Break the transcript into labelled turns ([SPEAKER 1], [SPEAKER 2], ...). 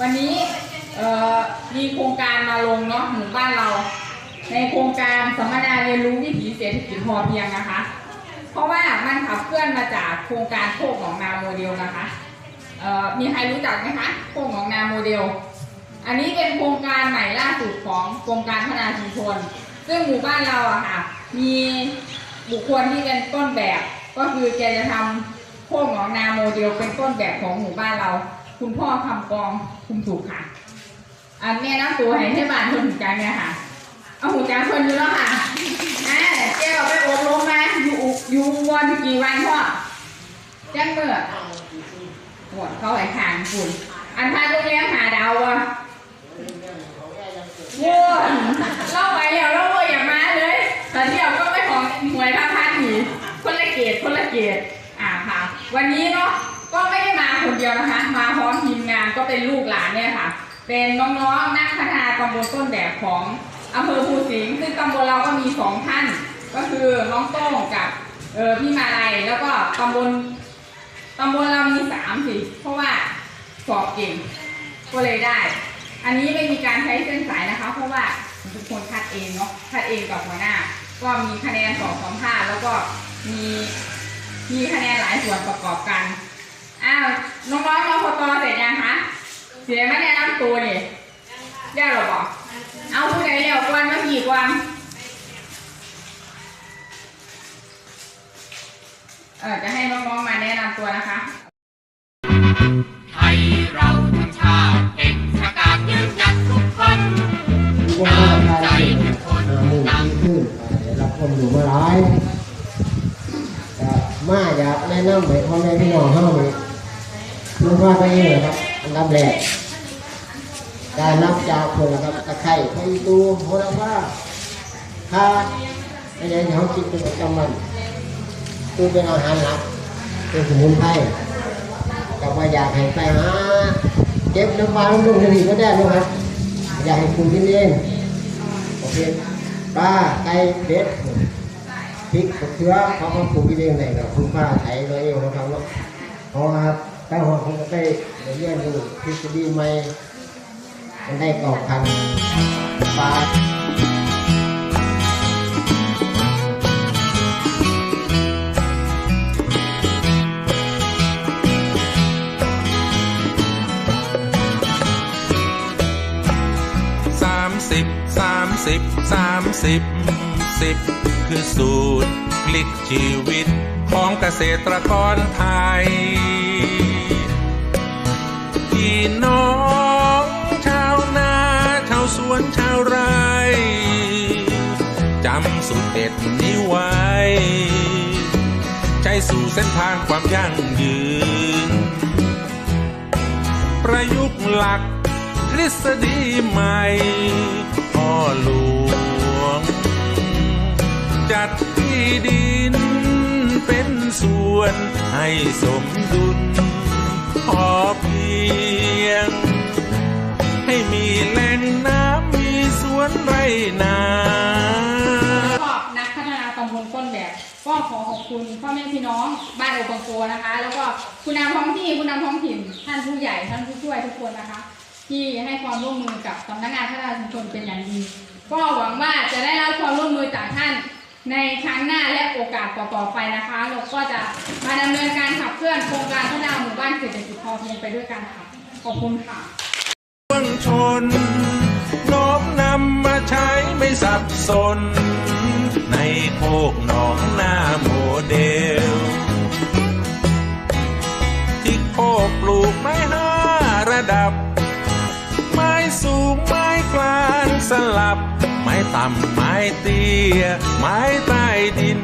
[SPEAKER 1] วันนี้มีโครงการมาลงเนาะหมู่บ้านเรา ในโครงการสัมมนาเรียนรู้วิถีเศรษฐกิจพอเพียงนะคะ เพราะว่ามันขับเคลื่อนมาจากโครงการโคกของนาโมเดลนะคะมีใครรู้จักไหมคะโคกของนาโมเดล อันนี้เป็นโครงการใหม่ล่าสุดของโครงการพัฒนาชุมชน ซึ่งหมู่บ้านเราอะค่ะมีบุคคลที่เป็นต้นแบบ ก็คือแกจะทำโคกของนาโมเดลเป็นต้นแบบของหมู่บ้านเรา คุณพ่อคำกองคุมสุขค่ะอันแม่น้ำตัวให้ให้บ้านคนหูจังเนี่ยค่ะ เอาหูจังคนอยู่แล้วค่ะอ่าแกออกไปอบรมมาอยู่อยู่วันกี่วันพ่อจ้งเมื่อหวดเขาให้ทางคุณอันพาโรงเรียนหาดาววะว้วเล่าไปแล้วเล่าเลยอย่ามาเลยแต่เที่ยวก็ไม่ของหวยท่าพันหนีคนละเกตคนละเกตอ่าค่ะ วันนี้เนาะ ก็ไม่ได้มาคนเดียวนะคะ มาพร้อมทีมงานก็เป็นลูกหลานเนี่ยค่ะ เป็นน้องๆนักพัฒนาตำบลต้นแบบของอำเภอภูสิงห์ซึ่งตำบลเราก็มีสองท่าน ก็คือน้องโต้งกับเออพี่มาลัยแล้วก็ตำบลตำบลเรามีสามสิเพราะว่าสอบเก่งก็เลยได้ อันนี้ไม่มีการใช้เส้นสายนะคะ เพราะว่าทุกคนคัดเองเนาะคัดเองกับหัวหน้า ก็มีคะแนนสองสัมภาษณ์แล้วก็มีมีคะแนนหลายส่วนประกอบกันาวน้องๆน้องพตเสร็จยังคะเสียไม่แนะนำตัวนี่ได้หรอบอกเอาผู้ใดเร็วกวนมากี่กวนเออจะให้น้องๆมาแนะนำตัวนะคะ
[SPEAKER 2] ไทยเราทั้งชาติเก่งประกาศยืนหยัดทุกคน
[SPEAKER 3] วงการไทยหมู่ที่ขึ้นได้รับความอยู่มาหลายแต่มาอยากแนะนำให้พ่อแม่พี่น้องเฮา นี่เพื่อไปเองนะครับอันดับแรกการนับจากคนนะครับตะไคร้ไข่ตูโหระพาข่าไม่ใช่ที่เขากินเป็นประจำวันคือเป็นอาหารหลักเป็นสมุนไพรแต่ว่าอยากให้ไปหาเก็บน้ำปลาลงทุนนี่ก็ได้นะครับอยากให้คุณกินเองโอเคปลาไก่เป็ดพริกมะเขือเขาก็ปลูกกินเองเลยกับคุณป้าไถเราเองนะครับเนาะเพราะว่า แต่หัวผมก็ไปเรียนดูทฤษฎีใหม่มันได้กรอพันธุ์ปลา
[SPEAKER 4] สามสิบสามสิบสามสิบสิบคือสูตรพลิกชีวิตของเกษตรกรไทย สูตรเด็ดนี้ไว้ใช้สู่เส้นทางความยั่งยืน ประยุกต์หลักทฤษฎีใหม่พ่อหลวง จัดที่ดินเป็นส่วนให้สมดุล
[SPEAKER 1] คุณพ่อแม่พี่น้องบ้านโอปังโกนะคะ แล้วก็คุณนำท้องที่คุณนำท้องถิ่นท่านผู้ใหญ่ท่านผู้ช่วยทุกคนนะคะ ที่ให้ความร่วมมือกับสำนักงานพัฒนาชุมชนเป็นอย่างดี ก็หวังว่าจะได้รับความร่วมมือจากท่านในครั้งหน้าและโอกาสต่อๆไปนะคะเราก็จะมาดำเนินการขับเคลื่อนโครงการพัฒนาหมู่บ้านเศรษฐกิจพอเพียงไปด้วยกันค่ะ ขอบคุณค่ะ
[SPEAKER 4] ปวงชนน้อมนำมาใช้ไม่สับสน ในโคกหนองหน้าโมเดล ที่โคกปลูกไม้ห้าระดับ ไม้สูงไม้กลางสลับ ไม้ต่ำไม้เตี้ย ไม้ใต้ดิน